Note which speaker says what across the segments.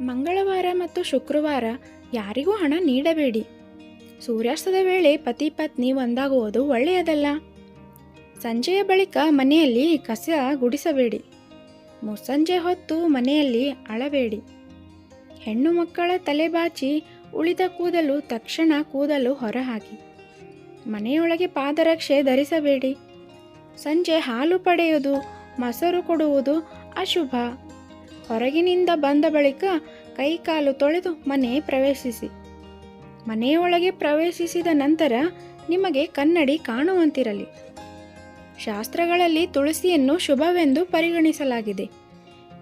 Speaker 1: ಮಂಗಳವಾರ ಮತ್ತು ಶುಕ್ರವಾರ ಯಾರಿಗೂ ಹಣ ನೀಡಬೇಡಿ. ಸೂರ್ಯಾಸ್ತದ ವೇಳೆ ಪತಿ ಪತ್ನಿ ಒಂದಾಗುವುದು ಒಳ್ಳೆಯದಲ್ಲ. ಸಂಜೆಯ ಬಳಿಕ ಮನೆಯಲ್ಲಿ ಕಸ ಗುಡಿಸಬೇಡಿ. ಮುಸ್ಸಂಜೆ ಹೊತ್ತು ಮನೆಯಲ್ಲಿ ಅಳಬೇಡಿ. ಹೆಣ್ಣು ಮಕ್ಕಳ ತಲೆ ಬಾಚಿ ಉಳಿದ ಕೂದಲು ತಕ್ಷಣ ಕೂದಲು ಹೊರಹಾಕಿ. ಮನೆಯೊಳಗೆ ಪಾದರಕ್ಷೆ ಧರಿಸಬೇಡಿ. ಸಂಜೆ ಹಾಲು ಪಡೆಯುವುದು, ಮೊಸರು ಕೊಡುವುದು ಅಶುಭ. ಹೊರಗಿನಿಂದ ಬಂದ ಬಳಿಕ ಕೈಕಾಲು ತೊಳೆದು ಮನೆ ಪ್ರವೇಶಿಸಿ. ಮನೆಯೊಳಗೆ ಪ್ರವೇಶಿಸಿದ ನಂತರ ನಿಮಗೆ ಕನ್ನಡಿ ಕಾಣುವಂತಿರಲಿ. ಶಾಸ್ತ್ರಗಳಲ್ಲಿ ತುಳಸಿಯನ್ನು ಶುಭವೆಂದು ಪರಿಗಣಿಸಲಾಗಿದೆ.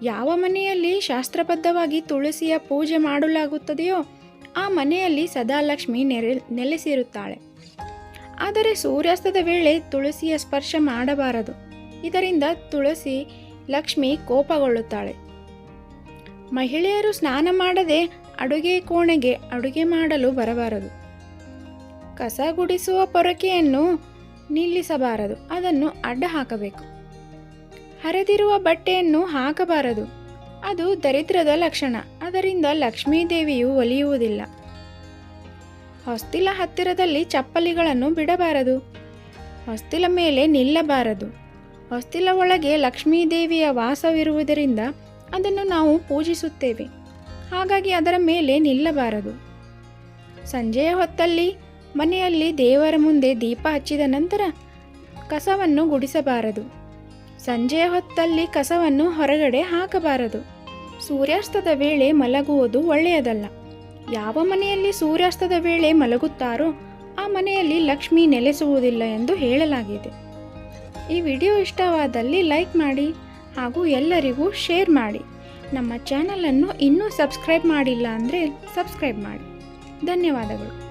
Speaker 1: ಯಾವ ಮನೆಯಲ್ಲಿ ಶಾಸ್ತ್ರಬದ್ಧವಾಗಿ ತುಳಸಿಯ ಪೂಜೆ ಮಾಡಲಾಗುತ್ತದೆಯೋ ಆ ಮನೆಯಲ್ಲಿ ಸದಾ ಲಕ್ಷ್ಮಿ ನೆರೆ, ನೆಲೆಸಿರುತ್ತಾಳೆ. ಆದರೆ ಸೂರ್ಯಾಸ್ತದ ವೇಳೆ ತುಳಸಿಯ ಸ್ಪರ್ಶ ಮಾಡಬಾರದು. ಇದರಿಂದ ತುಳಸಿ ಲಕ್ಷ್ಮಿ ಕೋಪಗೊಳ್ಳುತ್ತಾಳೆ. ಮಹಿಳೆಯರು ಸ್ನಾನ ಮಾಡದೆ ಅಡುಗೆ ಕೋಣೆಗೆ ಅಡುಗೆ ಮಾಡಲು ಬರಬಾರದು. ಕಸ ಗುಡಿಸುವ ಪೊರಕೆಯನ್ನು ನಿಲ್ಲಿಸಬಾರದು. ಅದನ್ನು ಅಡ್ಡ ಹಾಕಬೇಕು. ಹರಿದಿರುವ ಬಟ್ಟೆಯನ್ನು ಹಾಕಬಾರದು. ಅದು ದರಿದ್ರದ ಲಕ್ಷಣ. ಅದರಿಂದ ಲಕ್ಷ್ಮೀದೇವಿಯು ಒಲಿಯುವುದಿಲ್ಲ. ಹೊಸ್ತಿಲ ಹತ್ತಿರದಲ್ಲಿ ಚಪ್ಪಲಿಗಳನ್ನು ಬಿಡಬಾರದು. ಹೊಸ್ತಿಲ ಮೇಲೆ ನಿಲ್ಲಬಾರದು. ಹೊಸ್ತಿಲ ಒಳಗೆ ಲಕ್ಷ್ಮೀದೇವಿಯ ವಾಸವಿರುವುದರಿಂದ ಅದನ್ನು ನಾವು ಪೂಜಿಸುತ್ತೇವೆ. ಹಾಗಾಗಿ ಅದರ ಮೇಲೆ ನಿಲ್ಲಬಾರದು. ಸಂಜೆಯ ಹೊತ್ತಲ್ಲಿ ಮನೆಯಲ್ಲಿ ದೇವರ ಮುಂದೆ ದೀಪ ಹಚ್ಚಿದ ನಂತರ ಕಸವನ್ನು ಗುಡಿಸಬಾರದು. ಸಂಜೆಯ ಹೊತ್ತಲ್ಲಿ ಕಸವನ್ನು ಹೊರಗಡೆ ಹಾಕಬಾರದು. ಸೂರ್ಯಾಸ್ತದ ವೇಳೆ ಮಲಗುವುದು ಒಳ್ಳೆಯದಲ್ಲ. ಯಾವ ಮನೆಯಲ್ಲಿ ಸೂರ್ಯಾಸ್ತದ ವೇಳೆ ಮಲಗುತ್ತಾರೋ ಆ ಮನೆಯಲ್ಲಿ ಲಕ್ಷ್ಮಿ ನೆಲೆಸುವುದಿಲ್ಲ ಎಂದು ಹೇಳಲಾಗಿದೆ. ಈ ವಿಡಿಯೋ ಇಷ್ಟವಾದಲ್ಲಿ ಲೈಕ್ ಮಾಡಿ ಹಾಗೂ ಎಲ್ಲರಿಗೂ ಶೇರ್ ಮಾಡಿ. ನಮ್ಮ ಚಾನಲನ್ನು ಇನ್ನೂ ಸಬ್ಸ್ಕ್ರೈಬ್ ಮಾಡಿಲ್ಲ ಅಂದರೆ ಸಬ್ಸ್ಕ್ರೈಬ್ ಮಾಡಿ. ಧನ್ಯವಾದಗಳು.